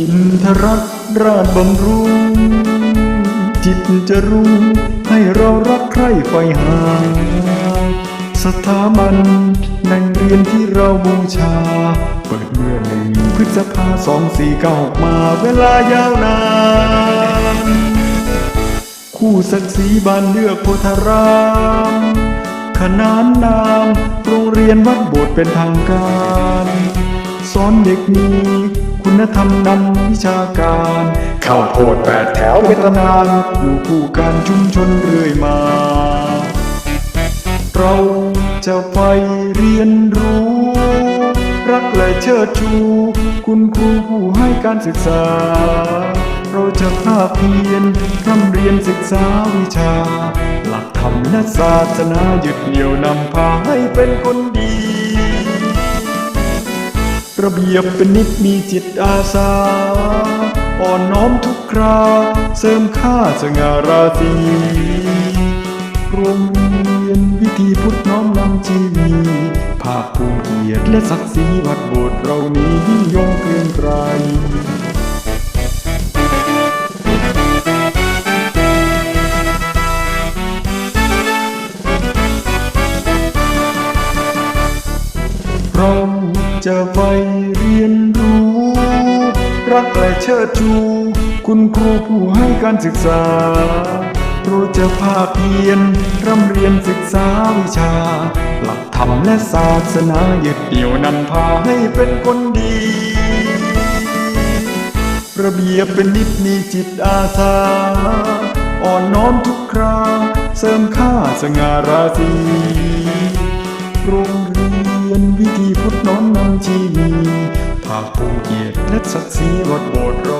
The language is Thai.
อินทรักราชบำรุง จิตจะรุ่งให้เรารักใคร่ไฟหา สถาบันแหล่งเรียนที่เราบูชา เปิดเมื่อหนึ่งพฤษภาสองสี่เก้ามาเวลายาวนาน คู่ศักดิ์ศรีบานเลือกโพธารามขนานนาม โรงเรียนวัดโบสถ์เป็นทางการ สอนเด็กมี คุณธรรมนำวิชาการข้าวโพดแปดแถวเป็นตำนานอยู่คู่การชุมชนเรื่อยมา เราจะไปเรียนรู้ รักและเชิดชู คุณครูผู้ให้การศึกษา เราจะภาคเพียรร่ำเรียนศึกษาวิชา หลักธรรมและศาสนายึดเหนี่ยวนำพาให้เป็นคนดี ระเบียบเป็นนิดมีจิตอาสา อ่อนน้อมทุกครา เสริมค่าสง่าราตรีโรงเรียนวิธีพุทธน้อมนำชีวีภาคภูมิเกียรติและศักดิ์ศรีวัดโบสถ์เรานี้ยิ่งยงเกรียง จะไปเรียนรู้ รักและเชิดชู คุณครูผู้ให้การศึกษาเราจะภาคเพียรร่ำเรียนศึกษาวิชา หลักธรรมและศาสนายึดเหนี่ยวนำพาให้เป็นคนดี ระเบียบเป็นนิดมีจิตอาสา อ่อนน้อมทุกครา เสริมค่าสง่าราศีโรงเรียนวิธีพ ทธน้อมนำชีวีภาคภูมิเกียรติและศักดิ์ศรีลดโบดเรา